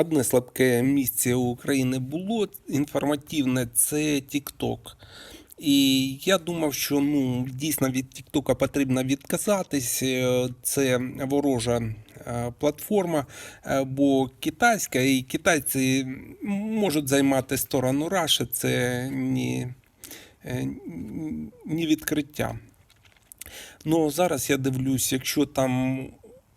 Одне слабке місце у України було інформативне це TikTok. І я думав, що ну, дійсно від TikTok потрібно відказатись. Е, Це ворожа е, платформа, е, бо китайська, і китайці можуть займати сторону Раші, це ні, е, ні відкриття. Ну, зараз я дивлюсь, якщо там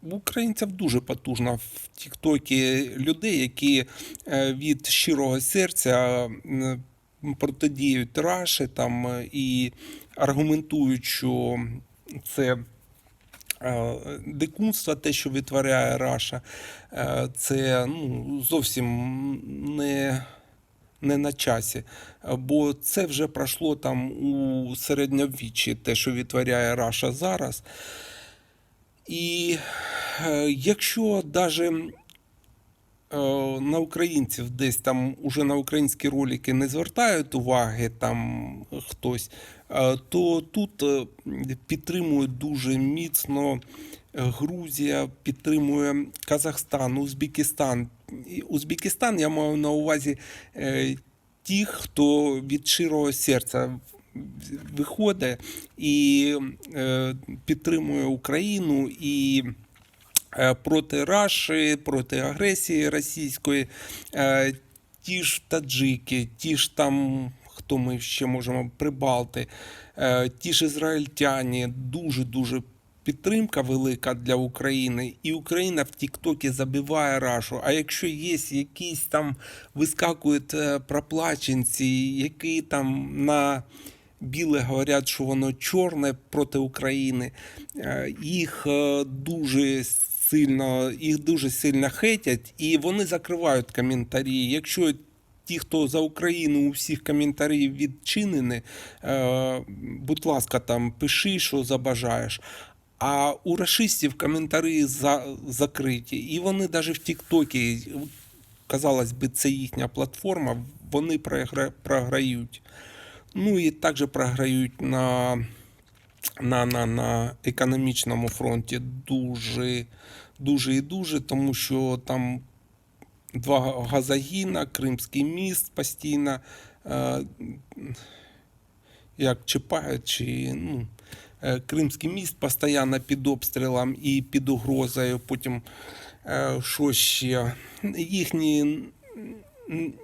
українців дуже потужно в Тіктокі людей, які е, від щирого серця протидіють Раші там е, і аргументують, що це е, дикунство, те, що витворяє Раша, це ну, зовсім не не на часі, бо це вже пройшло там у середньовіччі, те, що відтворяє Раша зараз. І е, якщо даже е, на українців десь там уже на українські ролики не звертають уваги там хтось, е, то тут підтримують дуже міцно Грузія, підтримує Казахстан, Узбекистан. Узбекистан я маю на увазі тих, хто від щирого серця виходить і е, підтримує Україну і е, проти Раші, проти агресії російської. Е, ті ж таджики, ті ж там, хто ми ще можемо прибалти, ті ж ізраїльтяні, дуже-дуже підтримка велика для України, і Україна в Тіктокі забиває рашу. А якщо є якісь там вискакують проплаченці, які там на біле говорять, що воно чорне проти України, е, їх е, дуже сильно, їх дуже сильно хейтять, і вони закривають коментарі. Якщо Ті, хто за Україну у всіх коментарів відчинені, е, будь ласка, там пиши, що забажаєш. А у рашистів коментарі за, закриті. І вони навіть в Тіктокі, казалось би, це їхня платформа, вони програють. Ну і також програють на, на, на, на економічному фронті дуже, дуже і дуже, тому що там два газогіна, Кримський міст постійно е, як чіпають, чи ну, е, Кримський міст постійно під обстрілом і під угрозою. Потім е, що ще? Їхні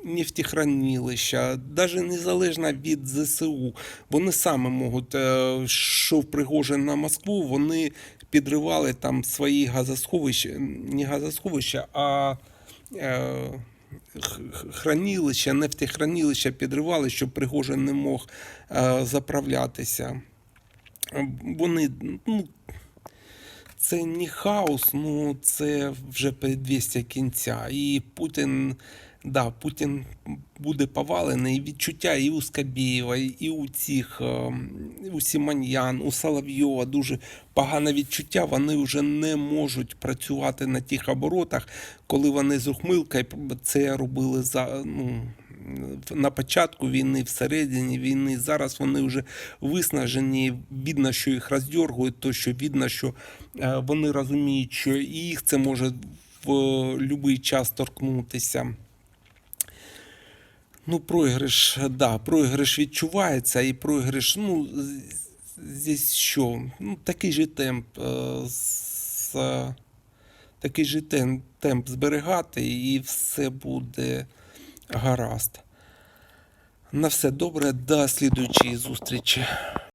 нефтехранилища, навіть незалежно від ЗСУ, вони саме можуть, е, що в Пригожин на Москву, вони підривали там свої газосховища, не газосховища, а е, хранилища, нефтехранилища підривали, щоб Пригожин не мог е, заправлятися. Вони, ну, це не хаос, ну це вже передвістя кінця. І Путін, да, Путін буде повалений. І відчуття і у Скабєєва, і у цих, е, у Сіманьян, у Соловйова дуже погане відчуття. Вони вже не можуть працювати на тих оборотах, коли вони з ухмилкою це робили за. Ну, на початку війни, всередині війни. Зараз вони вже виснажені. Видно, що їх роздергують, то що видно, що е, вони розуміють, що їх це може в будь-який час торкнутися. Ну, проіграш, да, проіграш відчувається, і проіграш, ну, здесь що? Ну, такий же темп. е, З, такий же темп, темп зберігати, і все буде гаразд. На все добре, до слідуючої зустрічі.